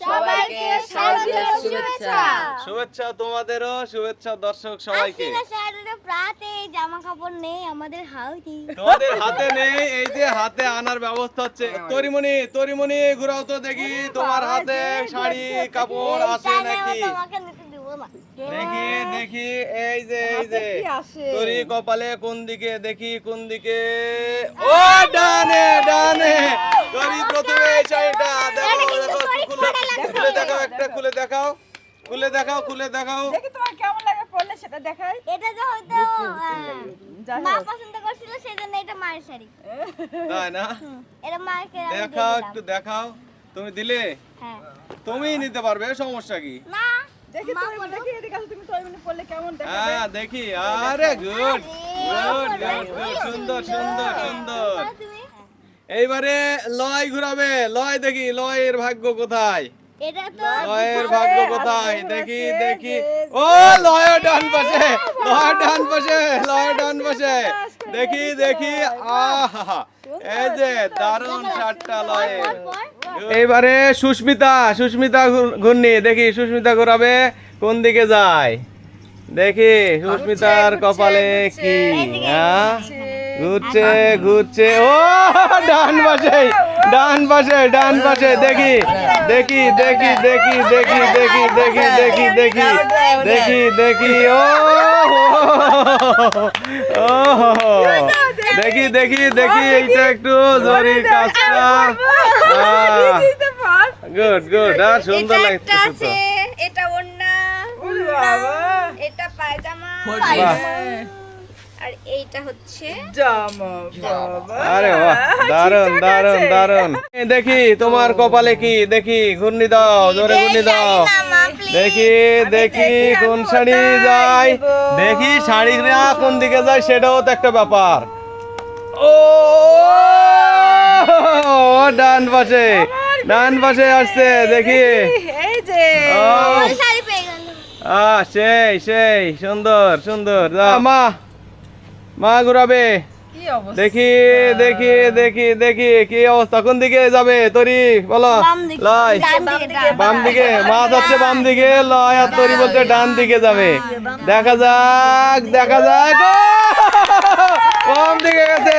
সবাইকে শারদীয় শুভেচ্ছা। শুভেচ্ছা তোমাদেরও শুভেচ্ছা দর্শক সবাইকে। আজকে জামা কাপড় নেই আমাদের হাউদি তোমাদের হাতে নেই এই যে হাতে আনার ব্যবস্থা হচ্ছে। তরিমণি তরিমণি ঘুরাও তো দেখি। তোমার হাতে শাড়ি কাপড় আছে নাকি? দেখি দেখি এই যে এই যে। তরি কপালে কোন দিকে দেখি কোন দিকে। ও ডানে ডানে। তরি প্রথমে এই শাড়িটা দেখো দেখো খুলে খুলে দেখাও একটা খুলে দেখাও খুলে দেখাও খুলে দেখাও। দেখি তোমার কেমন লাগে পড়লে সেটা দেখাই। এটা তো হয়তো মা পছন্দ করছিল সেজন্য এটা মায়ের শাড়ি। তাই না? এটা আমি দেখাও একটু দেখাও। তুমি দিলে? হ্যাঁ। তুমি নিতে পারবে সমস্যা কি? না দেখি তুমি বলো। দেখি এদিকে আসো, তুমি তোর মানে পড়লে কেমন দেখাবে? হ্যাঁ দেখি আরে গুড গুড গুড গুড সুন্দর সুন্দর সুন্দর। এইবারে লয় ঘুরাবে লয় দেখি লয়ের ভাগ্য কোথায়? এটা তো লয়ের ভাগ্য কোথায়? দেখি দেখি ও লয় ডান পাশে লয় ডান পাশে লয় ডান পাশে। দেখি দেখি। আহা এই যে দারুণ চারটা লয়ের এইবারে সুস্মিতা সুস্মিতা ঘূর্ণি। দেখি সুস্মিতা ঘোরাবে। কোন দিকে যায়? দেখি সুস্মিতার কপালে কি? হ্যাঁ? ঘুরছে। ঘুরছে ও ডান পাশে ডান পাশে ডান পাশে দেখি দেখি দেখি দেখি দেখি দেখি দেখি দেখি দেখি দেখি দেখি ও ও দেখি দেখি দেখি এইটা একটু জরির কাজটা গুড গুড আর সুন্দর আছে এটা ওরে এটা পায়জামা আর এইটা হচ্ছে আরে বাহ দারুণ দারুণ দারুণ দেখি তোমার কপালে কি? দেখি ঘূর্ণি দাও জোরে ঘূর্ণি দাও। দেখি দেখি কোন শাড়ি যায়। দেখি শাড়িরা কোন দিকে যায় সেটাও তো একটা ব্যাপার। ও ডান পাশে ডান পাশে আসছে দেখি। এই যে। শাড়ি সেই সেই সুন্দর সুন্দর। মা। মা ঘুরাবে। দেখি দেখি দেখি দেখি কি অবস্থা? কোন দিকে যাবে তরি? বলো। বাম দিকে। লয়। বাম দিকে মা যাচ্ছে বাম দিকে লয় আর তরি বলছে ডান দিকে যাবে। দেখা যাক দেখা যাক! বাম দিকে গেছে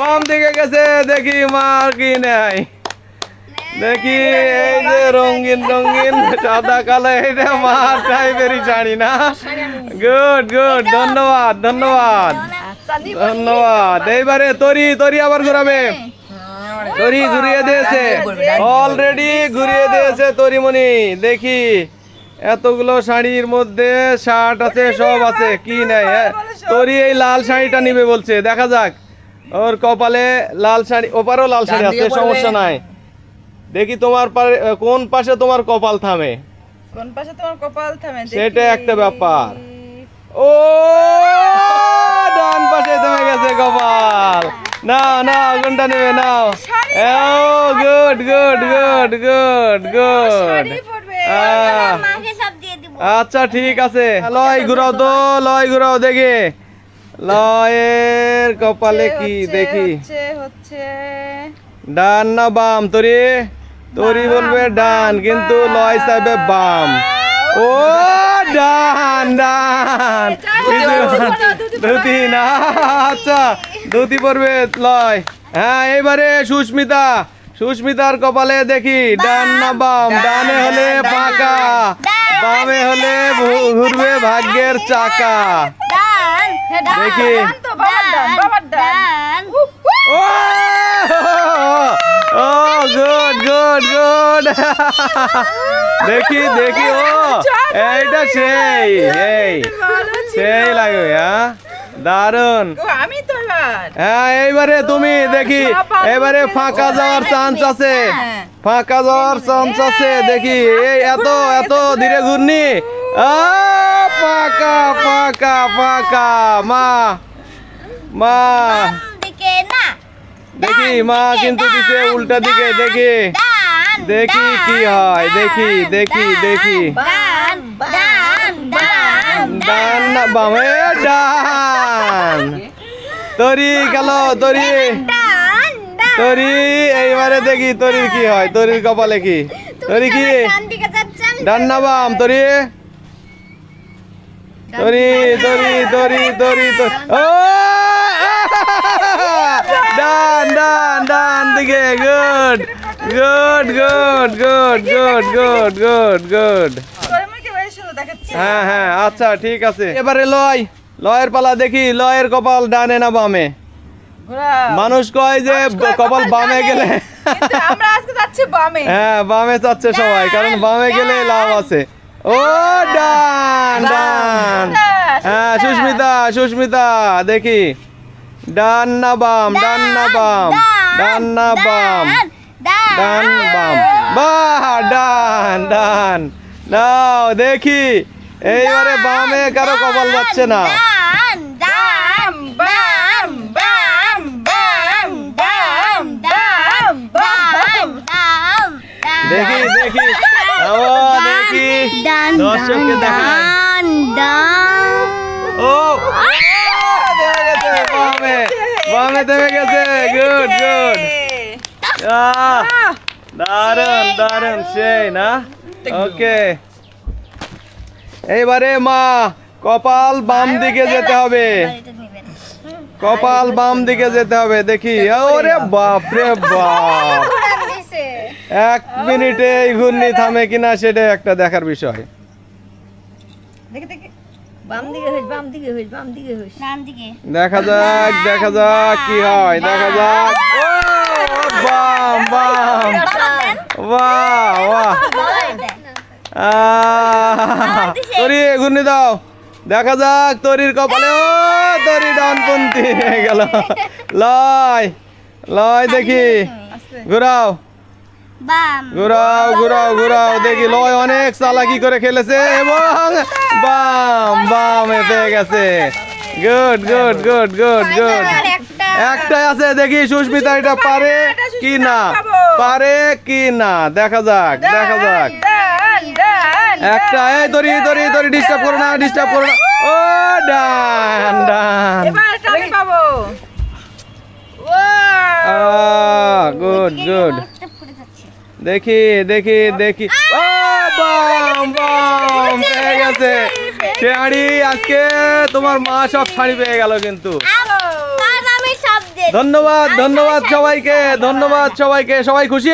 বাম দিকে গেছে দেখি মা কি নেয় দেখি এই যে রঙিন রঙিন সাদা কালো এটা মার টাইপেরই শাড়ি না। গুড গুড ধন্যবাদ ধন্যবাদ। ধন্যবাদ। এইবারে তরি তরি আবার ঘুরাবে। তরি ঘুরিয়ে দিয়েছে। অলরেডি ঘুরিয়ে দিয়েছে তরিমণি। দেখি এতগুলো শাড়ির মধ্যে শার্ট আছে সব আছে কি নাই হ্যাঁ? তরি এই লাল শাড়িটা নিবে বলছে দেখা যাক। ওর কপালে লাল শাড়ি ওপারেও লাল শাড়ি আছে সমস্যা নাই। দেখি তোমার পারে- কোন পাশে তোমার কপাল থামে? কোন পাশে তোমার কপাল থামে? সেটা একটা ব্যাপার। ও ডান পাশে থেমে গেছে কপাল। না না কোনটা নেবে নাও। ও good good good good good. পড়বে মাকে সব দিয়ে দিব। আচ্ছা ঠিক আছে। লয় ঘুরাও তো লয় ঘুরাও দেখে। লয়ের কপালে কি দেখি। হচ্ছে হচ্ছে। ডান না বাম তরি? তরি বলবে ডান কিন্তু লয় চাইবে বাম। ও ডান ডান। ধুতি না আচ্ছা ধুতি পরবে লয়। হ্যাঁ এবারে সুস্মিতা সুস্মিতার কপালে দেখি ডান না বাম ডানে হলে পাকা বামে হলে ঘুরবে ভাগ্যের চাকা। দেখি। ডান ও ও গুড গুড গুড দেখি দেখি ও এইটা সেই এই সেই লাগবে হ্যাঁ? দারুণ আমি তো হ্যাঁ এইবারে তুমি দেখি এবারে ফাঁকা যাওয়ার চান্স আছে। ফাঁকা যাওয়ার চান্স আছে দেখি এই এত এত ধীরে ঘূর্ণি। পাকা পাকা পাকা মা মা। দেখি মা কিন্তু দিছে উল্টা দিকে দেখি। দেখি কি হয় দেখি দেখি দেখি। ডান ডান ডান ডান না বামে ডান তরি গেল তরি। তরি এইবারে দেখি তরির কি হয় তরির কপালে কি? তরি কি? ডান না বাম তরি। তরি তরি তরি তরি তরি। ও! ডান ডান ডান দিকে good. Good good good good good good good হ্যাঁ হ্যাঁ আচ্ছা ঠিক আছে। এবারে লয়। লয়ের পালা দেখি লয়ের কপাল ডানে না বামে? মানুষ কয় যে কপাল বামে গেলে আমরা আজকে যাচ্ছি বামে। হ্যাঁ বামে চাচ্ছে সবাই কারণ বামে গেলে লাভ আছে। ও ডান। ডান হ্যাঁ সুস্মিতা সুস্মিতা দেখি। ডান না বাম ডান না বাম ডান না বাম। ডান বাম। বাহ ডান ডান। নাও দেখি। এইবারে বামে কারও কপাল যাচ্ছে না। ডান ডান বাম বাম বাম বাম বাম বাম দেখি দেখি। ও দেখি। দর্শককে দেখাই ও বামে। বামে থেমে গেছে। গুড গুড দারুণ দারুণ সেই না ওকে এইবারে মা কপাল বাম দিকে যেতে হবে। কপাল বাম দিকে যেতে হবে দেখি। ওরে বাপ রে বাপ। এক মিনিটে এই ঘূর্ণি থামে কিনা সেটা একটা দেখার বিষয়। দেখি দেখি। বাম দিকে হইস বাম দিকে হইস বাম দিকে হইস। ডান দিকে দেখা যাক দেখা যাক কি হয় দেখা যাক। বাম বাম ঘূর্ণি দাও। দেখা যাক তরির কপালে, ও, তরি ডানপন্থী হয়ে গেল। লয় লয়, দেখি। ঘুরাও। ঘুরাও ঘুরাও ঘুরাও, দেখি। লয় অনেক চালাকি করে খেলেছে এবং বাম, বামে পেয়ে গেছে। Good good good good good একটাই আছে দেখি সুস্মিতা এটা পারে কি না? পারে কি না? দেখা যাক দেখা যাক। একটা এই দড়ি দড়ি দড়ি ডিস্টার্ব করো না ডিস্টার্ব করো না। ও ডান ডান। Good good. দেখি দেখি দেখি ও বাম বাম পেয়ে গেছে। শাড়ি আজকে তোমার মা সব শাড়ি পেয়ে গেল কিন্তু। ধন্যবাদ ধন্যবাদ সবাইকে ধন্যবাদ সবাইকে সবাই খুশি?